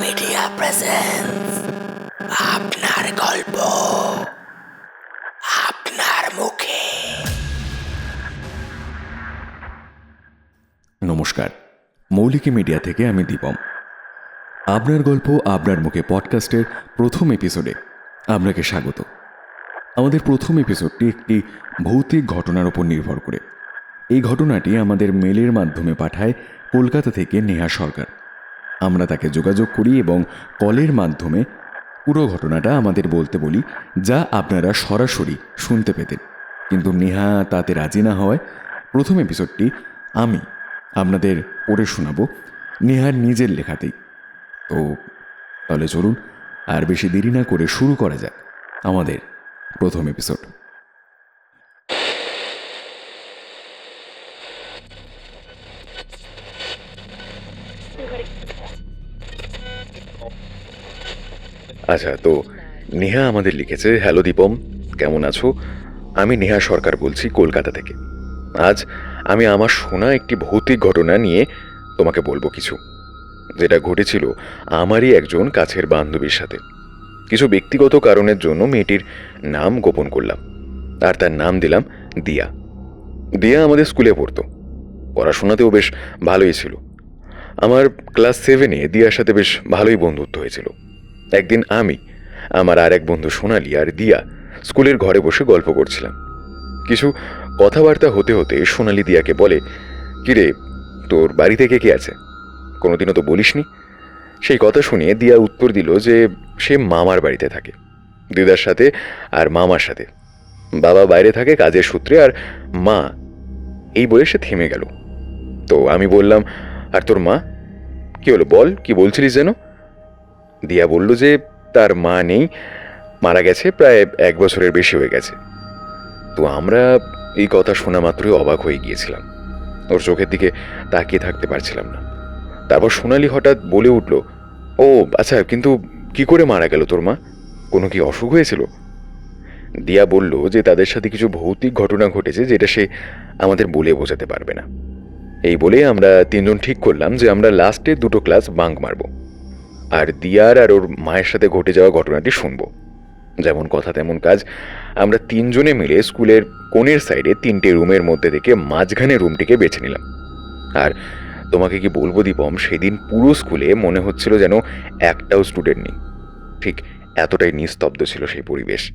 Media আপনার গল্প, আপনার মুখে। নমস্কার, মৌলিকি মিডিয়া থেকে আমি দীপম। আপনার গল্প, আপনার মুখে পডকাস্টের প্রথম এপিসোডে আপনাকে স্বাগত। আমাদের প্রথম এপিসোডটি একটি ভৌতিক ঘটনার উপর নির্ভর করে। এই ঘটনাটি আমাদের মেলের মাধ্যমে পাঠায় কলকাতা থেকে নেহা সরকার। আমরা তাকে যোগাযোগ করি এবং কলের মাধ্যমে পুরো ঘটনাটা আমাদের বলতে বলি, যা আপনারা সরাসরি শুনতে পেতেন। কিন্তু নেহা তাতে রাজি না হওয়ায় প্রথম এপিসোডটি আমি আপনাদের পড়ে শোনাবো নেহার নিজের লেখাতেই। তো তাহলে চলুন, আর বেশি দেরি না করে শুরু করা যাক আমাদের প্রথম এপিসোড আচ্ছা তো নেহা আমাদের লিখেছে, হ্যালো দীপম, কেমন আছো? আমি নেহা সরকার বলছি কলকাতা থেকে। আজ আমি আমার শোনা একটি ভৌতিক ঘটনা নিয়ে তোমাকে বলব কিছু। যেটা ঘটেছিল আমারই একজন কাছের বান্ধবীর সাথে। কিছু ব্যক্তিগত কারণের জন্য মেয়েটির নাম গোপন করলাম আর তার নাম দিলাম দিয়া। দিয়া আমাদের স্কুলে পড়তো। পড়াশোনাতেও বেশ ভালোই ছিল। আমার ক্লাস সেভেনে দিয়ার সাথে বেশ ভালোই বন্ধুত্ব হয়েছিল। একদিন আমি, আমার আর এক বন্ধু সোনালি আর দিয়া স্কুলের ঘরে বসে গল্প করছিলাম। কিছু কথাবার্তা হতে হতে সোনালি দিয়াকে বলে, কিরে, তোর বাড়ি থেকে কে আছে? কোনোদিনও তো বলিসনি? সেই কথা শুনে দিয়া উত্তর দিল যে, সে মামার বাড়িতে থাকে, দিদার সাথে আর মামার সাথে। বাবা বাইরে থাকে কাজের সূত্রে আর মা এই বলে সে থেমে গেল। তো আমি বললাম, আর তোর মা? কি হলো বল, কি বলছিলিস যেন? দিয়া বলল যে, তার মা নেই, মারা গেছে, প্রায় এক বছরের বেশি হয়ে গেছে। তো আমরা এই কথা শোনা মাত্রই অবাক হয়ে গিয়েছিলাম। ওর চোখের দিকে তাকিয়ে থাকতে পারছিলাম না। তারপর সোনালি হঠাৎ বলে উঠল, ও আচ্ছা কিন্তু কি করে মারা গেল তোর মা? কোনো কি অসুখ হয়েছিল? দিয়া বলল যে, তাদের সাথে কিছু ভৌতিক ঘটনা ঘটেছে, যেটা সে আমাদের বলে বোঝাতে পারবে না। এই বলে আমরা তিনজন ঠিক করলাম যে, আমরা লাস্টে দুটো ক্লাস বাঙ্ক মারব। আর দিয়ার আর ওর মায়ের সাথে ঘটে যাওয়া ঘটনাটি শুনব। যেমন কথা, তেমন কাজ। আমরা তিনজনে মিলে স্কুলের কোণের সাইডে তিনটে রুমের মধ্যে থেকে মাঝখানে রুমটিকে বেছে নিলাম। আর তোমাকে কি বলব, দীপম, সেদিন পুরো স্কুলে মনে হচ্ছিল যেন একটাও স্টুডেন্ট নেই। ঠিক এতটাই নিস্তব্ধ ছিল সেই পরিবেশ।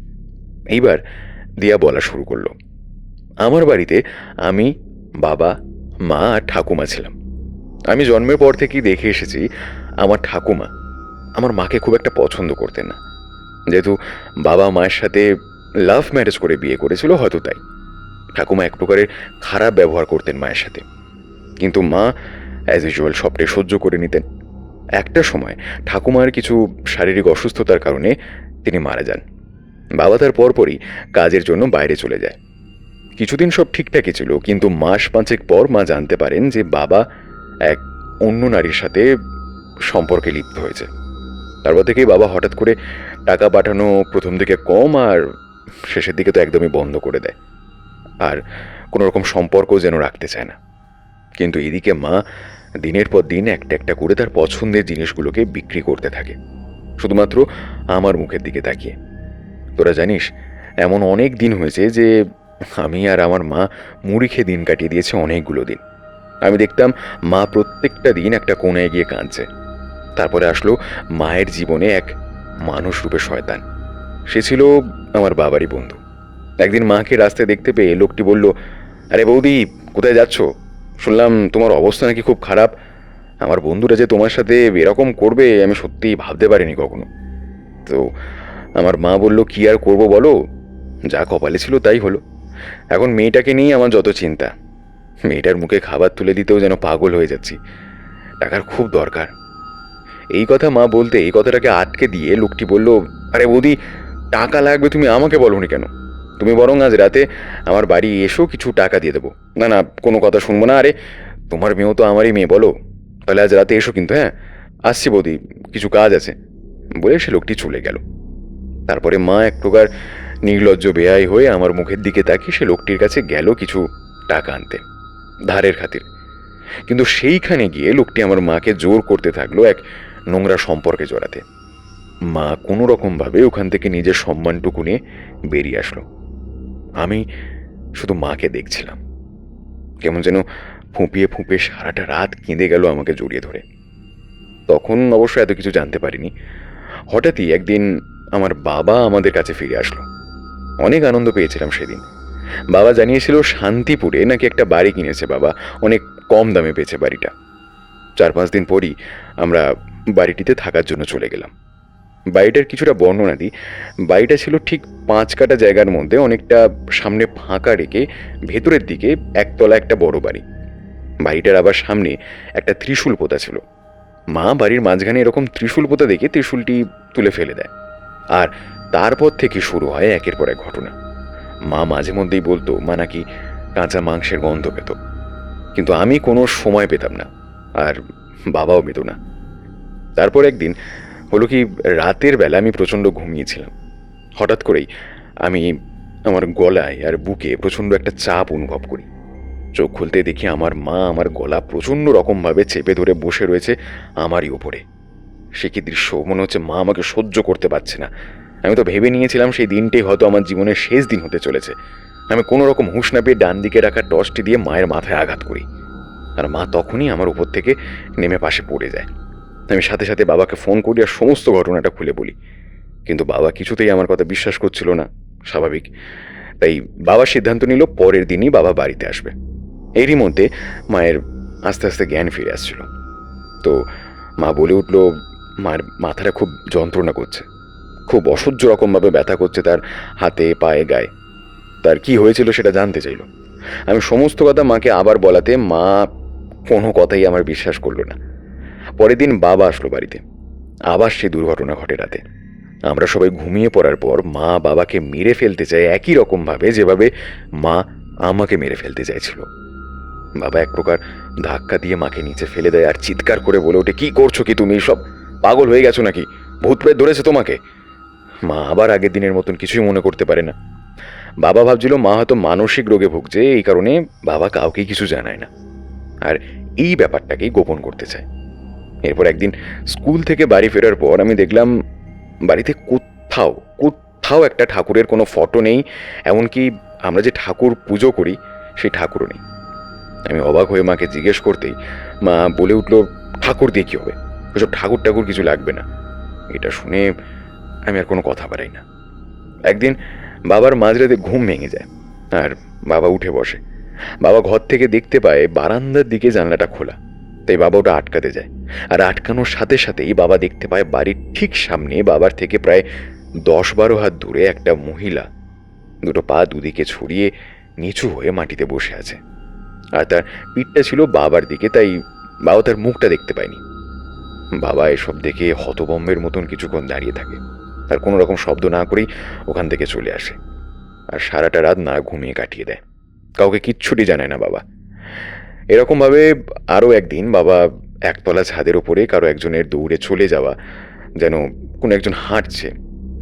এইবার দিয়া বলা শুরু করল। আমার বাড়িতে আমি, বাবা, মা আর ঠাকুমা ছিলাম। আমি জন্মের পর থেকেই দেখে এসেছি, আমার ঠাকুমা আমার মাকে খুব একটা পছন্দ করতেন না। যেহেতু বাবা মায়ের সাথে লাভ ম্যারেজ করে বিয়ে করেছিল, হয়তো তাই। ঠাকুমা এক প্রকারের খারাপ ব্যবহার করতেন মায়ের সাথে। কিন্তু মা অ্যাজ ইউজুয়াল সবটাই সহ্য করে নিতেন। একটা সময় ঠাকুমার কিছু শারীরিক অসুস্থতার কারণে তিনি মারা যান। বাবা তার পরপরই কাজের জন্য বাইরে চলে যায়। কিছুদিন সব ঠিকঠাকই ছিল, কিন্তু মাস পাঁচেক পর মা জানতে পারেন যে বাবা এক অন্য নারীর সাথে সম্পর্কে লিপ্ত হয়েছে। তারপর থেকেই বাবা হঠাৎ করে টাকা পাঠানো প্রথম দিকে কম আর শেষের দিকে তো একদমই বন্ধ করে দেয়। আর কোনো রকম সম্পর্ক যেন রাখতে চায় না। কিন্তু এদিকে মা দিনের পর দিন একটা একটা করে তার পছন্দের জিনিসগুলোকে বিক্রি করতে থাকে। শুধুমাত্র আমার মুখের দিকে তাকিয়ে। তোরা জানিস, এমন অনেক দিন হয়েছে যে আমি আর আমার মা মুড়ি খেয়ে দিন কাটিয়ে দিয়েছে অনেকগুলো দিন। আমি দেখতাম মা প্রত্যেকটা দিন একটা কোনায় গিয়ে কাঁদছে। তারপরে আসলো মায়ের জীবনে এক মানুষ রূপে শয়তান। সে ছিল আমার বাবারই বন্ধু। একদিন মাকে রাস্তায় দেখতে পেয়ে লোকটি বলল, আরে বৌদি, কোথায় যাচ্ছ? শুনলাম তোমার অবস্থা নাকি খুব খারাপ। আমার বন্ধুরা যে তোমার সাথে এরকম করবে, আমি সত্যিই ভাবতে পারিনি কখনো। তো আমার মা বলল, কি আর করব বলো? যা কপালে ছিল তাই হলো। এখন মেয়েটাকে নিয়েই আমার যত চিন্তা। মেয়েটার মুখে খাবার তুলে দিতেও যেন পাগল হয়ে যাচ্ছি। টাকার খুব দরকার। এই কথা মা বলতে এই কথাটাকে আটকে দিয়ে লোকটি বলল, আরে বৌদি, টাকা লাগবে তুমি আমাকে বলো বলনি কেন? তুমি বরং আজ রাতে আমার বাড়ি এসো, কিছু টাকা দিয়ে দেবো। না না, কোনো কথা শুনব না। আরে, তোমার মেয়েও তো আমারই মেয়ে, বলো। তাহলে আজ রাতে এসো কিন্তু হ্যাঁ? আসছি বৌদি, কিছু কাজ আছে। বলে সে লোকটি চলে গেল। তারপরে মা এক প্রকার নির্লজ্জ বেয়াই হয়ে আমার মুখের দিকে তাকিয়ে সে লোকটির কাছে গেল কিছু টাকা আনতে, ধারের খাতির। কিন্তু সেইখানে গিয়ে লোকটি আমার মাকে জোর করতে থাকল এক নোংরা সম্পর্কে জড়াতে। মা কোনো রকমভাবে ওখান থেকে নিজের সম্মানটুকু নিয়ে বেরিয়ে আসলো। আমি শুধু মাকে দেখছিলাম। কেমন যেন ফুঁপিয়ে ফুঁপিয়ে সারাটা রাত কেঁদে গেল আমাকে জড়িয়ে ধরে। তখন অবশ্য এত কিছু জানতে পারিনি। হঠাৎই একদিন আমার বাবা আমাদের কাছে ফিরে আসলো। অনেক আনন্দ পেয়েছিলাম সেদিন। বাবা জানিয়েছিল শান্তিপুরে নাকি একটা বাড়ি কিনেছে বাবা, অনেক কম দামে পেয়েছে বাড়িটা। চার পাঁচ দিন পরই আমরা বাড়িটিতে থাকার জন্য চলে গেলাম। বাড়িটার কিছুটা বর্ণনা দিই। বাড়িটা ছিল ঠিক পাঁচ কাটা জায়গার মধ্যে অনেকটা সামনে ফাঁকা রেখে ভেতরের দিকে একতলা একটা বড় বাড়ি। বাড়িটার আবার সামনে একটা ত্রিশূল পোতা ছিল। মা বাড়ির মাঝখানে এরকম ত্রিশূল পোতা দেখে ত্রিশূলটি তুলে ফেলে দেয়। আর তারপর থেকে শুরু হয় একের পর এক ঘটনা। মা মাঝে মধ্যেই বলতো, মা নাকি কাঁচা মাংসের গন্ধ পেত। কিন্তু আমি কোনো সময় পেতাম না। আর বাবাও পেত না। তারপর একদিন হলো কি, রাতের বেলা আমি প্রচণ্ড ঘুমিয়েছিলাম। হঠাৎ করেই আমি আমার গলায় আর বুকে প্রচণ্ড একটা চাপ অনুভব করি। চোখ খুলতে দেখি আমার মা আমার গলা প্রচণ্ড রকমভাবে চেপে ধরে বসে রয়েছে আমারই ওপরে। সে কি দৃশ্য? মনে হচ্ছে মা আমাকে সহ্য করতে পারছে না। আমি তো ভেবে নিয়েছিলাম সেই দিনটাই হয়তো আমার জীবনের শেষ দিন হতে চলেছে। আমি কোনো রকম হুঁশ না পেয়ে ডান দিকে রাখা টর্চটি দিয়ে মায়ের মাথায় আঘাত করি। আর মা তখনই আমার উপর থেকে নেমে পাশে পড়ে যায়। আমি সাথে সাথে বাবাকে ফোন করি আর সমস্ত ঘটনাটা খুলে বলি। কিন্তু বাবা কিছুতেই আমার কথা বিশ্বাস করছিল না, স্বাভাবিক। তাই বাবা সিদ্ধান্ত নিল পরের দিনই বাবা বাড়িতে আসবে। এরই মধ্যে মায়ের আস্তে আস্তে জ্ঞান ফিরে আসছিল। তো মা বলে উঠল মায়ের মাথাটা খুব যন্ত্রণা করছে। খুব অসহ্য রকমভাবে ব্যথা করছে তার হাতে, পায়ে, গায়ে। তার কি হয়েছিল সেটা জানতে চাইল। আমি সমস্ত কথা মাকে আবার বলাতে মা কোনো কথাই আমার বিশ্বাস করল না। পরের দিন বাবা আসলো বাড়িতে। আবার সেই দুর্ঘটনা ঘটে রাতে। আমরা সবাই ঘুমিয়ে পড়ার পর মা বাবাকে মেরে ফেলতে চায় একই রকমভাবে যেভাবে মা আমাকে মেরে ফেলতে চাইছিল। বাবা এক প্রকার ধাক্কা দিয়ে মাকে নিচে ফেলে দেয় আর চিৎকার করে বলে ওঠে, কি করছ কি তুমি? সব পাগল হয়ে গেছো নাকি? ভূত প্রেত ধরেছে তোমাকে? মা আবার আগের দিনের মতন কিছুই মনে করতে পারে না। বাবা ভাবছিল মা হয়তো মানসিক রোগে ভুগছে, এই কারণে বাবা কাউকে কিছু জানায় না। আর এই ব্যাপারটাকেই গোপন করতে চায়। এরপর একদিন স্কুল থেকে বাড়ি ফেরার পর আমি দেখলাম বাড়িতে কোথাও কোথাও একটা ঠাকুরের কোনো ফটো নেই, এমনকি আমরা যে ঠাকুর পুজো করি, সেই ঠাকুরও নেই। আমি অবাক হয়ে মাকে জিজ্ঞেস করতেই মা বলে উঠল, ঠাকুর দিয়ে কী হবে? ওসব ঠাকুর ঠাকুর কিছু লাগবে না। এটা শুনে আমি আর কোনো কথা বাড়াই না। একদিন বাবার মাঝরাতে ঘুম ভেঙে যায়, আর বাবা উঠে বসে। বাবা ঘর থেকে দেখতে পায় বারান্দার দিকে জানলাটা খোলা। তাই বাবা ওটা আটকাতে যায়। আর আটকানোর সাথে সাথেই বাবা দেখতে পায় বাড়ির ঠিক সামনে বাবার থেকে প্রায় দশ বারো হাত দূরে একটা মহিলা দুটো পা দুদিকে ছড়িয়ে নিচু হয়ে মাটিতে বসে আছে। আর তার পিঠটা ছিল বাবার দিকে, তাই বাবা তার মুখটা দেখতে পায়নি। বাবা এসব দেখে হতবম্বের মতন কিছুক্ষণ দাঁড়িয়ে থাকে। আর কোনো রকম শব্দ না করেই ওখান থেকে চলে আসে। আর সারাটা রাত না ঘুমিয়ে কাটিয়ে দেয়। কাউকে কিচ্ছুটি জানায় না বাবা। এরকমভাবে আরও একদিন বাবা একতলা ছাদের ওপরে কারও একজনের দৌড়ে চলে যাওয়া যেন কোনো একজন হাঁটছে,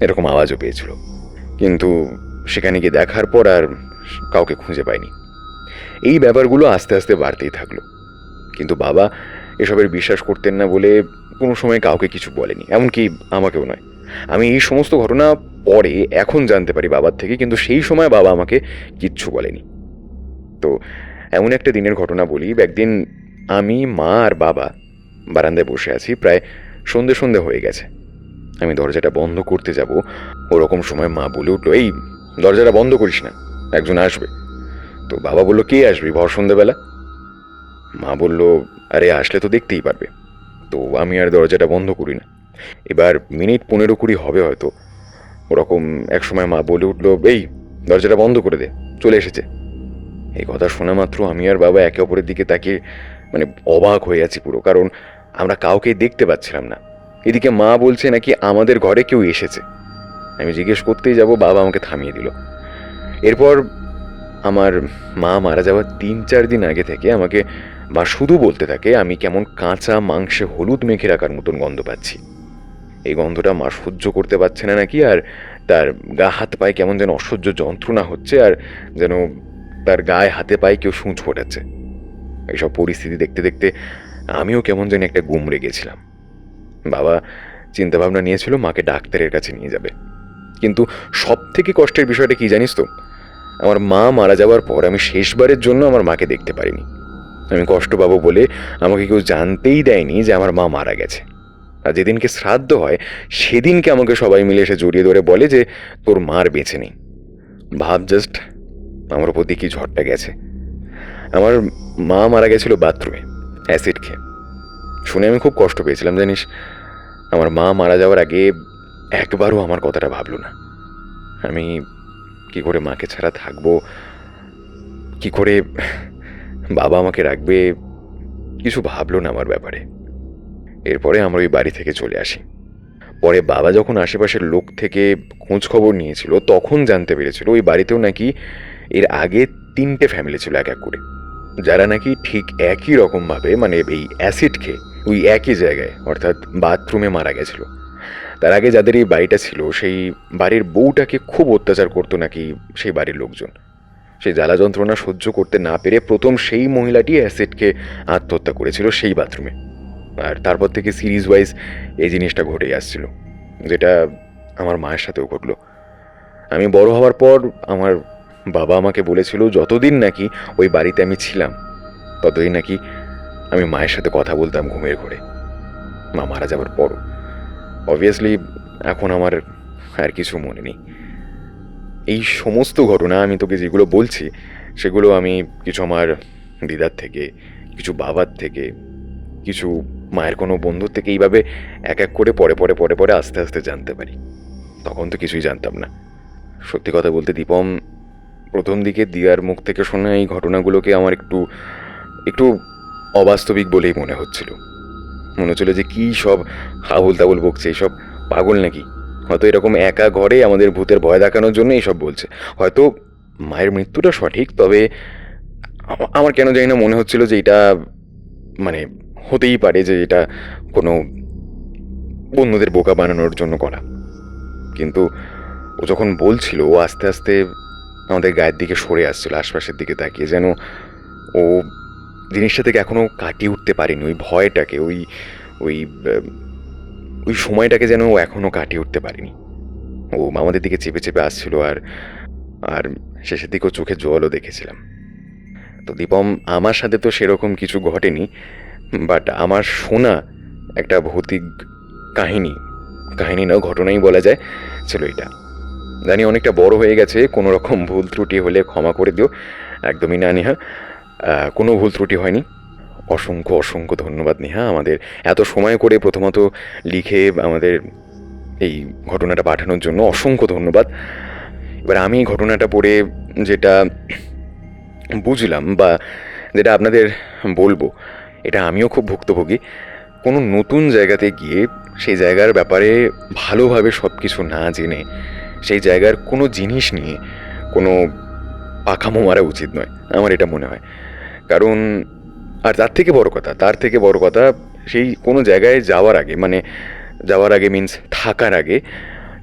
এরকম আওয়াজও পেয়েছিল। কিন্তু সেখানে গিয়ে দেখার পর আর কাউকে খুঁজে পায়নি। এই ব্যাপারগুলো আস্তে আস্তে বাড়তেই থাকল। কিন্তু বাবা এসবের বিশ্বাস করতেন না বলে কোনো সময় কাউকে কিছু বলেনি, এমনকি আমাকেও নয়। আমি এই সমস্ত ঘটনা পরে, এখন জানতে পারি বাবার থেকে, কিন্তু সেই সময় বাবা আমাকে কিচ্ছু বলেনি। তো এমন একটা দিনের ঘটনা বলি, একদিন আমি, মা আর বাবা বারান্দায় বসে আছি, প্রায় সন্ধে সন্ধে হয়ে গেছে। আমি দরজাটা বন্ধ করতে যাব, ওরকম সময় মা বলে উঠল, এই, দরজাটা বন্ধ করিস না, একজন আসবে। তো বাবা বলল, কে আসবি, ভর সন্ধেবেলা? মা বলল, আরে, আসলে তো দেখতেই পারবে। তো আমি আর দরজাটা বন্ধ করি না। এবার মিনিট পনেরো কুড়ি হবে হয়তো, ওরকম এক সময় মা বলে উঠল, এই, দরজাটা বন্ধ করে দে, চলে এসেছে। এই কথা শোনা মাত্র আমি আর বাবা একে অপরের দিকে তাকিয়ে মানে অবাক হয়ে আছি পুরো, কারণ আমরা কাউকে দেখতে পাচ্ছিলাম না। এদিকে মা বলছে নাকি আমাদের ঘরে কেউ এসেছে। আমি জিজ্ঞেস করতেই যাব, বাবা আমাকে থামিয়ে দিল। এরপর আমার মা মারা যাওয়ার তিন চার দিন আগে থেকে আমাকে বা শুধু বলতে থাকে, আমি কেমন কাঁচা মাংসে হলুদ মেখে রাখার মতন গন্ধ পাচ্ছি। এই গন্ধটা মা সহ্য করতে পারছে না নাকি, আর তার গা হাত পায়ে কেমন যেন অসহ্য যন্ত্রণা হচ্ছে, আর যেন তার গায়ে হাতে পায়ে কেউ সূঁচ ফোটাচ্ছে। এইসব পরিস্থিতি দেখতে দেখতে আমিও কেমন যেন একটা গুমড়ে গেছিলাম। বাবা চিন্তাভাবনা নিয়েছিল মাকে ডাক্তারের কাছে নিয়ে যাবে। কিন্তু সব থেকে কষ্টের বিষয়টা কি জানিস তো? আমার মা মারা যাওয়ার পর আমি শেষবারের জন্য আমার মাকে দেখতে পারিনি। আমি কষ্ট পাবো বলে আমাকে কেউ জানতেই দেয়নি যে আমার মা মারা গেছে। আর যেদিনকে শ্রাদ্ধ হয়, সেদিনকে আমাকে সবাই মিলে এসে জড়িয়ে ধরে বলে যে তোর মার বেঁচে নেই। ভাব জাস্ট আমার প্রতি কি ঝড়টা গেছে। আমার মা মারা গেছিল বাথরুমে, অ্যাসিড খেয়ে। শুনে আমি খুব কষ্ট পেয়েছিলাম, জানিস? আমার মা মারা যাওয়ার আগে একবারও আমার কথাটা ভাবলো না। আমি কি করে মাকে ছাড়া থাকব? কি করে বাবা আমাকে রাখবে? কিছু ভাবলো না আমার ব্যাপারে। এরপরে আমরা ওই বাড়ি থেকে চলে আসি। পরে বাবা যখন আশেপাশের লোক থেকে খোঁজ খবর নিয়েছিল, তখন জানতে পেরেছিল ওই বাড়িতেও নাকি এর আগে তিনটে ফ্যামিলি ছিল এক এক করে। যারা নাকি ঠিক একই রকমভাবে মানে এই অ্যাসিড খেয়ে ওই একই জায়গায়, অর্থাৎ বাথরুমে মারা গেছিল। তার আগে যাদের এই বাড়িটা ছিল, সেই বাড়ির বউটাকে খুব অত্যাচার করতো নাকি সেই বাড়ির লোকজন। সেই জ্বালা যন্ত্রণা সহ্য করতে না পেরে প্রথম সেই মহিলাটি অ্যাসিডকে আত্মহত্যা করেছিল সেই বাথরুমে আর তারপর থেকে সিরিজ ওয়াইজ এই জিনিসটা ঘটে আসছিল, যেটা আমার মায়ের সাথেও ঘটলো। আমি বড় হওয়ার পর আমার বাবা আমাকে বলেছিল যতদিন নাকি ওই বাড়িতে আমি ছিলাম, ততদিন নাকি আমি মায়ের সাথে কথা বলতাম ঘুমের ঘরে। মা মারা যাওয়ার পরও। অবভিয়াসলি এখন আমার আর কিছু মনে নেই। এই সমস্ত ঘটনা আমি তোকে যেগুলো বলছি, সেগুলো আমি কিছু আমার দিদার থেকে, কিছু বাবার থেকে, কিছু মায়ের কোনো বন্ধুর থেকে এইভাবে এক এক করে পরে পরে পরে পরে আস্তে আস্তে জানতে পারি। তখন তো কিছুই জানতাম না। সত্যি কথা বলতে দীপম প্রথম দিকে দিয়ার মুখ থেকে শোনা এই ঘটনাগুলোকে আমার একটু একটু অবাস্তবিক বলেই মনে হচ্ছিল। মনে হচ্ছিল যে কী সব হাবুল তাবুল বকছে এইসব পাগল নাকি? হয়তো এরকম একা ঘরে আমাদের ভূতের ভয় দেখানোর জন্য এইসব বলছে। হয়তো মায়ের মৃত্যুটা সঠিক, তবে আমার কেন জানি না মনে হচ্ছিল যে এটা মানে হতেই পারে যে এটা কোনো বন্ধুদের বোকা বানানোর জন্য করা। কিন্তু ও যখন বলছিল, ও আস্তে আস্তে আমাদের গায়ের দিকে সরে আসছিল, আশপাশের দিকে তাকিয়ে, যেন ও জিনিসটা থেকে এখনও কাটিয়ে উঠতে পারেনি, ওই ভয়টাকে, ওই ওই ওই সময়টাকে যেন ও এখনও কাটিয়ে উঠতে পারেনি। ও আমাদের দিকে চেপে চেপে আসছিল আর আর শেষের দিকে ও চোখে জলও দেখেছিলাম। তো দীপম, আমার সাথে তো সেরকম কিছু ঘটেনি, বাট আমার শোনা একটা ভৌতিক কাহিনী কাহিনী না, ঘটনাই বলা যায়, ছিল এটা। জানি অনেকটা বড় হয়ে গেছে, কোনো রকম ভুল ত্রুটি হলে ক্ষমা করে দিও। একদমই না, নেহা। কোনো ভুল ত্রুটি হয়নি। অসংখ্য অসংখ্য ধন্যবাদ, নেহা। আমাদের এত সময় করে প্রথমত লিখে আমাদের এই ঘটনাটা পাঠানোর জন্য অসংখ্য ধন্যবাদ। এবার আমি ঘটনাটা পড়ে যেটা বুঝলাম বা যেটা আপনাদের বলব, এটা আমিও খুব ভুক্তভোগী। কোনো নতুন জায়গাতে গিয়ে সেই জায়গার ব্যাপারে ভালোভাবে সব কিছু না জেনে সেই জায়গার কোনো জিনিস নিয়ে কোনো পাখামো মারা উচিত নয়, আমার এটা মনে হয়। কারণ, আর তার থেকে বড় কথা, তার থেকে বড় কথা সেই কোনো জায়গায় যাওয়ার আগে মানে যাওয়ার আগে মিন্স থাকার আগে,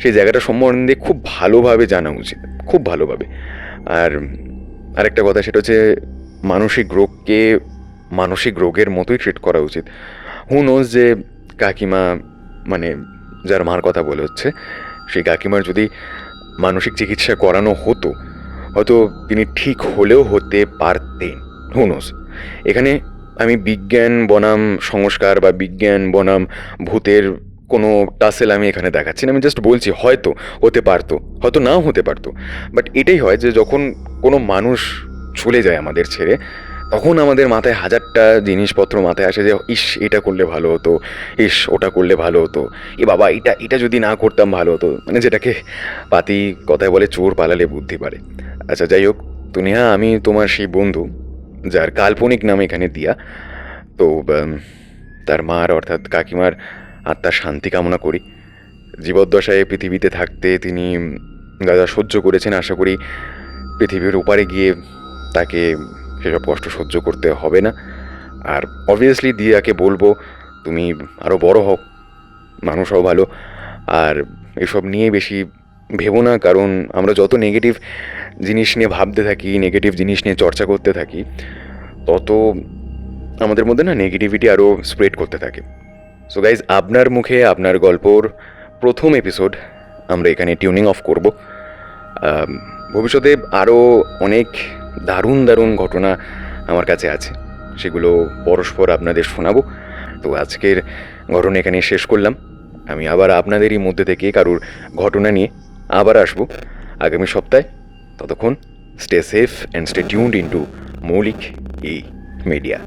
সেই জায়গাটা সম্বন্ধে খুব ভালোভাবে জানা উচিত, খুব ভালোভাবে। আর আরেকটা কথা, সেটা হচ্ছে মানসিক রোগকে, মানসিক রোগের মতোই ট্রিট করা উচিত। হু নোজ যে কাকিমা মানে যার মার কথা বলে হচ্ছে সেই কাকিমার যদি মানসিক চিকিৎসা করানো হতো, হয়তো তিনি ঠিক হলেও হতে পারতেন। হুনোস এখানে আমি বিজ্ঞান বনাম সংস্কার বা বিজ্ঞান বনাম ভূতের কোনো টাসেল আমি এখানে দেখাচ্ছি না। আমি জাস্ট বলছি হয়তো হতে পারতো, হয়তো নাও হতে পারতো। বাট এটাই হয় যে যখন কোনো মানুষ চলে যায় আমাদের ছেড়ে তখন আমাদের মাথায় হাজারটা জিনিসপত্র মাথায় আসে যে, ইস, এটা করলে ভালো হতো, ইস, ওটা করলে ভালো হতো। এ বাবা, এটা এটা যদি না করতাম ভালো হতো। মানে যেটাকে পাতি কথায় বলে চোর পালালে বুদ্ধি পারে। আচ্ছা যাই হোক তুনিয়া আমি তোমার সেই বন্ধু, যার কাল্পনিক নাম এখানে দিয়া, তো তার মার অর্থাৎ কাকিমার আত্মার শান্তি কামনা করি। জীবদ্দশায় পৃথিবীতে থাকতে তিনি যা সহ্য করেছেন, আশা করি পৃথিবীর ওপারে গিয়ে তাকে সেসব কষ্ট সহ্য করতে হবে না। আর অবভিয়াসলি দিয়াকে বলব, তুমি আরও বড় হও, মানুষ হও ভালো। আর এসব নিয়ে বেশি ভেবো না, কারণ আমরা যত নেগেটিভ জিনিস নিয়ে ভাবতে থাকি নেগেটিভ জিনিস নিয়ে চর্চা করতে থাকি, তত আমাদের মধ্যে না নেগেটিভিটি আরও স্প্রেড করতে থাকে। সো গাইজ আপনার মুখে আপনার গল্পর প্রথম এপিসোড আমরা এখানে টিউনিং অফ করব। ভবিষ্যতে আরও অনেক দারুণ দারুণ ঘটনা আমার কাছে আছে। সেগুলো পরস্পর আপনাদের শোনাবো। তো আজকের ঘটনা এখানে শেষ করলাম। আমি আবার আপনাদেরই মধ্যে থেকে কারুর ঘটনা নিয়ে আবার আসব আগামী সপ্তাহে। ততক্ষণ stay safe and stay tuned into Moulik এই মিডিয়া